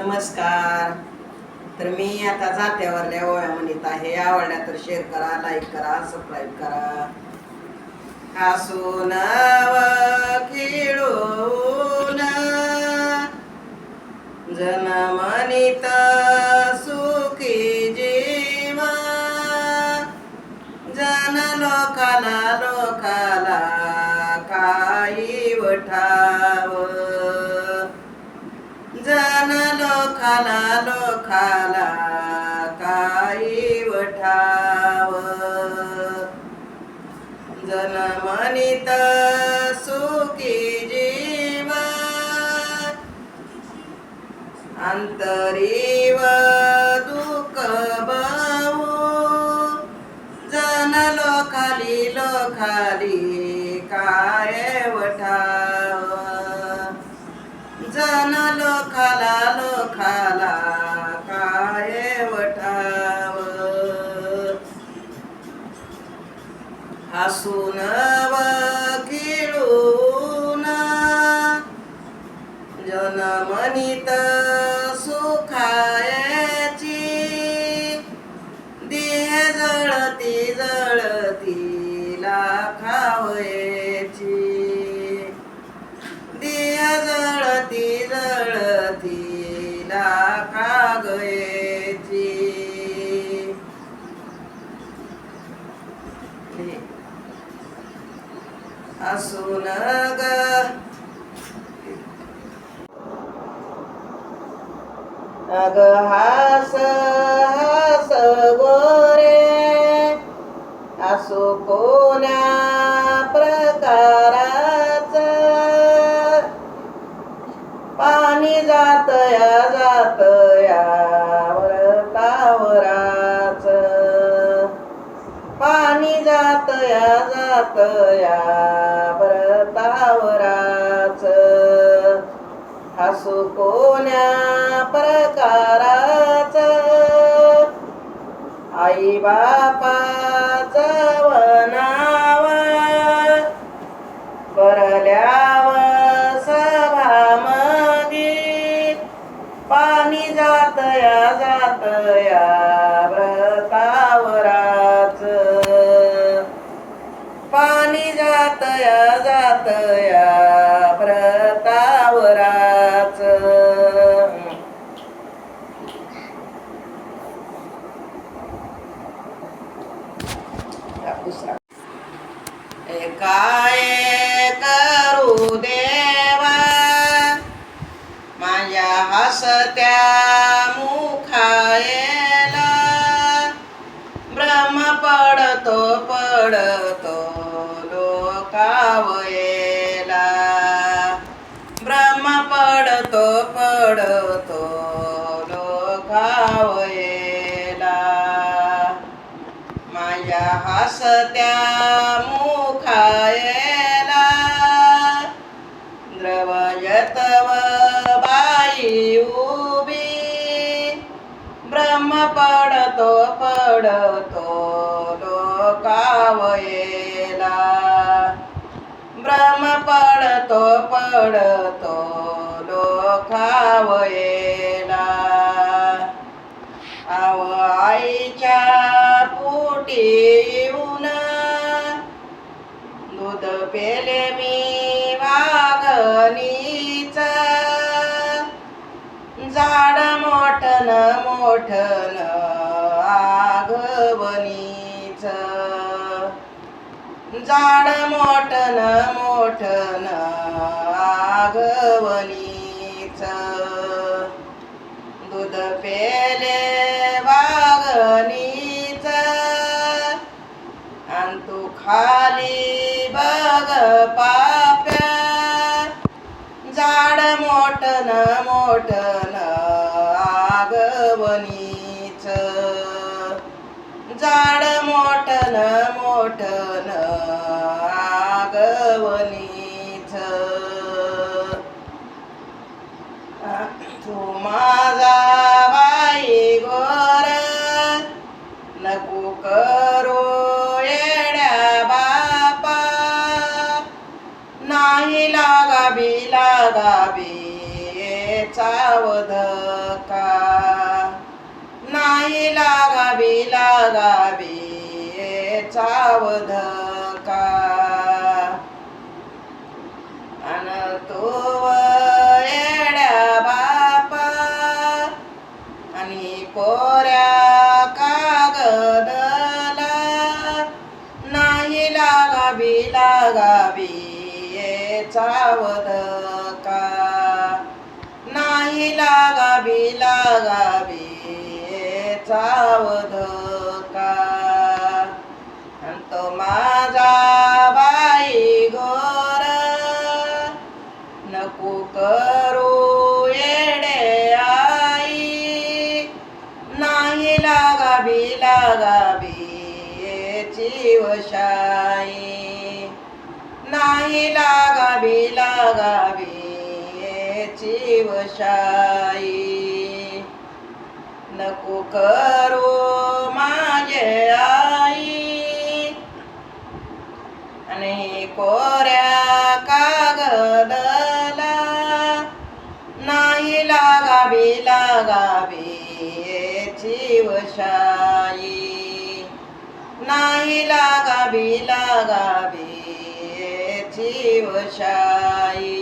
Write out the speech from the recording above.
नमस्कार. तर मी आता जात्यावरल्या ओळ्या म्हणत आहे. आवडल्या तर शेअर करा लाईक करा सबस्क्राईब करा. हसून व खेळून जन म्हणित सुखी जीवा. जन लोकाला लोकाला काही वठा. लोकाला खाला काही वठाव. जनमनित सुखी जीवा अंतरीव दुःख बहु जन लोकाली लोकाली जनमनित सुखायची. देह जळती जळती लाखावयाची. देह जळती जळती लाखागयची. असून ग अग हास हास गोरे असो कोण्या प्रकाराचा. पाणी जातया जातया व्रतावराच पाणी जातया जातया व्रतावराच असो कोण्या प्रकाराच. आई बापाचं वनाव. करल्याव सभामधी पाणी जातया जातया व्रतावराच. पाणी जातया जातया दुसरा. काय करू देवा माझ्या हसत्या मुखायला. ब्रह्म पडतो पडतो लोकावयला. ब्रह्म पडतो पडतो लोकावय हसत्या मुखायला. द्रवयतव बाई उभी. ब्रह्म पडतो पडतो लोकावयेला. ब्रह्म पडतो पडतो लोकावयला. पेले मी वागणीच झाड मोठन मोठन आगवणीच झाड मोठन मोठन आगवणीच दूध पेले बघ मोट झाड मोठन मोठन नाही लागाबी का? नाही लागावी लागावी सावध का? अन तो येड्या बापा आणि पोऱ्या कागदला नाही लागावी लागावी ये चावद नाही लागावी लागावी ये का तो माझा बाई गोर नको करू येडे आई. नाही लागा बी लागावी जीवशाई नाही लागावी लागावी जीवशाई नको करो माझे आई. आणि कोऱ्या कागदला नाही लागावी लागावी जीवशाई नाही लागावी लागावी जीवशाई